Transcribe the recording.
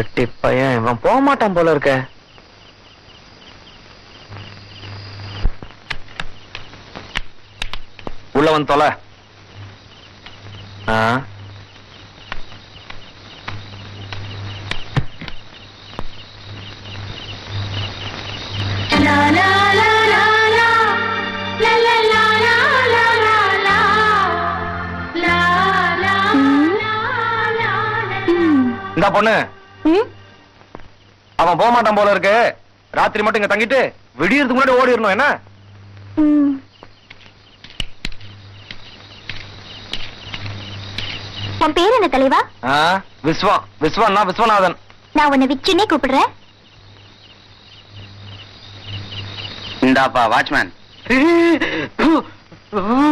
ரெட்டி பையன். இவன் போக மாட்டான் போல இருக்க. உள்ள வந்து தொலை. இந்த பொண்ணு. அவன் போக மாட்டான் போல இருக்கு. ராத்திரி மட்டும் இங்க தங்கிட்டு விடியறதுக்கு முன்னாடி ஓடிடணும் என்ன? உன் பேர் என்ன தலைவா? ஆ, விஸ்வா. விஸ்வன்னா விஸ்வநாதன். நான் உன்னை விச்சுன்னே கூப்பிடுறேன். இந்தாப்பா வாட்ச்மேன்.